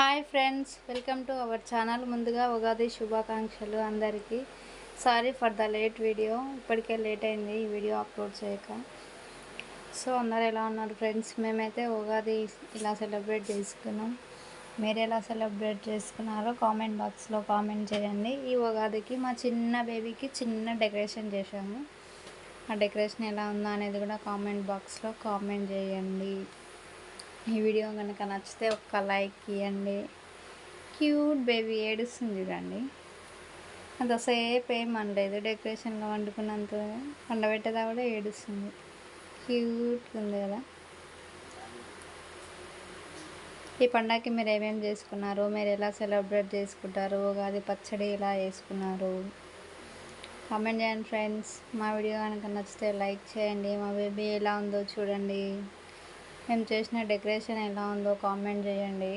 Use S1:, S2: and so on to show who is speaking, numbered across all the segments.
S1: Hi friends welcome to our channel. ముందుగా ఉగాది శుభాకాంక్షలు అందరికీ. Sorry for the late video ఇప్పటికే లేట్ అయింది ఈ వీడియో అప్లోడ్ చేయక. సో అందరు ఎలా ఉన్నారు ఫ్రెండ్స్? మేమైతే ఉగాది ఇలా సెలబ్రేట్ చేసుకున్నాం. మీరు ఎలా సెలబ్రేట్ చేసుకున్నారో కామెంట్ బాక్స్లో కామెంట్ చేయండి. ఈ ఉగాదికి మా చిన్న బేబీకి చిన్న డెకరేషన్ చేశాము. ఆ డెకరేషన్ ఎలా ఉందో అనేది కూడా కామెంట్ బాక్స్లో కామెంట్ చేయండి. ఈ వీడియో కనుక నచ్చితే ఒక్క లైక్ ఇవ్వండి క్యూట్ బేబీ ఏడుస్తుంది చూడండి. అది సేపు ఏం అనలేదు డెకరేషన్లో వండుకున్నంత వండబెట్టేదా కూడా ఏడుస్తుంది. క్యూట్ ఉంది కదా. ఈ పండగకి మీరు ఏమేమి చేసుకున్నారు? మీరు ఎలా సెలబ్రేట్ చేసుకుంటారు? ఉగాది పచ్చడి ఎలా వేసుకున్నారు కామెంట్ చేయండి ఫ్రెండ్స్. మా వీడియో కనుక నచ్చితే లైక్ చేయండి. మా బేబీ ఎలా ఉందో చూడండి. మేము చేసిన డెకరేషన్ ఎలా ఉందో కామెంట్ చేయండి.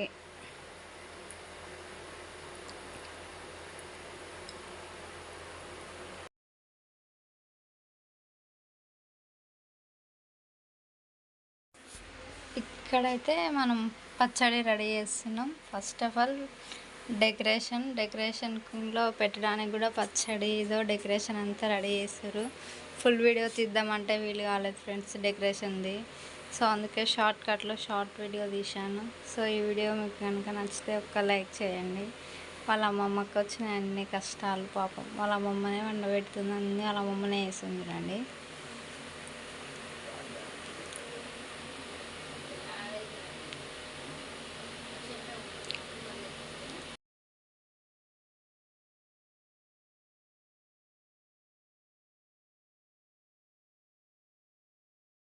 S1: ఇక్కడైతే మనం పచ్చడి రెడీ చేస్తున్నాం. ఫస్ట్ ఆఫ్ ఆల్ డెకరేషన్ డెకరేషన్లో పెట్టడానికి కూడా పచ్చడి ఏదో డెకరేషన్ అంతా రెడీ చేస్తారు ఫుల్ వీడియో తీద్దామంటే వీలు కాలేదు ఫ్రెండ్స్ డెకరేషన్ది. సో అందుకే షార్ట్ కట్లో షార్ట్ వీడియో తీశాను. సో ఈ వీడియో మీకు కనుక నచ్చితే ఒక్క లైక్ చేయండి. వాళ్ళ అమ్మమ్మకి వచ్చిన అన్ని కష్టాలు పాపం. వాళ్ళ అమ్మమ్మనే వండబెడుతుంది. అన్నీ వాళ్ళ అమ్మమ్మనే వేసింది రండి.